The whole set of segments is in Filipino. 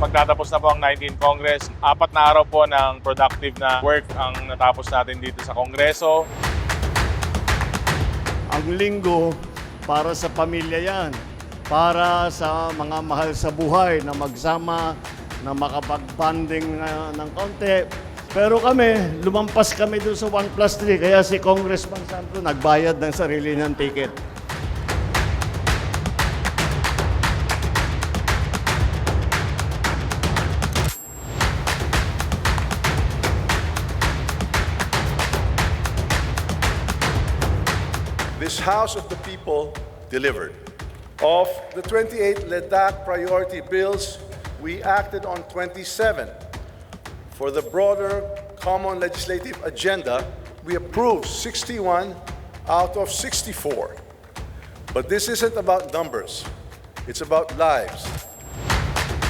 magtatapos na po ang 19th Congress. Apat na araw po ng productive na work ang natapos natin dito sa Kongreso. Ang linggo para sa pamilya yan. Para sa mga mahal sa buhay na magsama, na makapag-banding uh, ng konti. Pero kami, lumampas kami doon sa 1 plus 3. Kaya si Congressman Santo nagbayad ng sarili ng ticket. This House of the People delivered. Of the 28 LEDAC priority bills, we acted on 27. For the broader common legislative agenda, we approved 61 out of 64. But this isn't about numbers, it's about lives.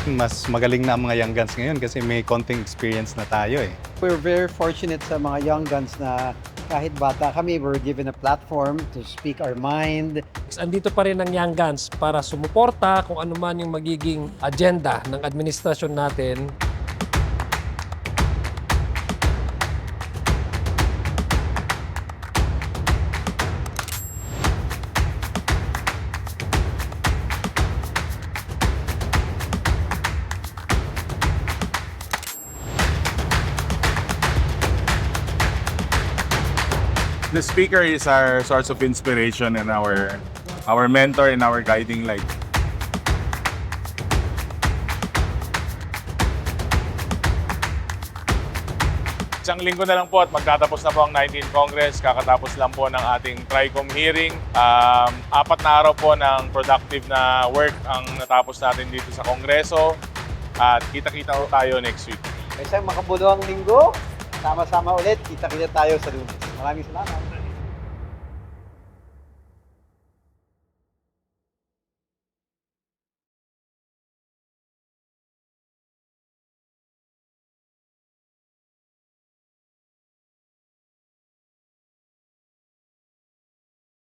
Mas magaling na ang mga young guns ngayon kasi may konting experience na tayo eh. We're very fortunate sa mga young guns na kahit bata kami, we're given a platform to speak our mind. Andito pa rin ang Young Guns para sumuporta kung ano man yung magiging agenda ng administrasyon natin. The speaker is our source of inspiration and our our mentor and our guiding light. Isang linggo na lang po at magtatapos na po ang 19th Congress. Kakatapos lang po ng ating TRICOM hearing. Um, apat na araw po ng productive na work ang natapos natin dito sa Kongreso. At kita-kita po tayo next week. Isang makabuluhang linggo, sama-sama ulit, kita-kita tayo sa lunes. Maraming salamat.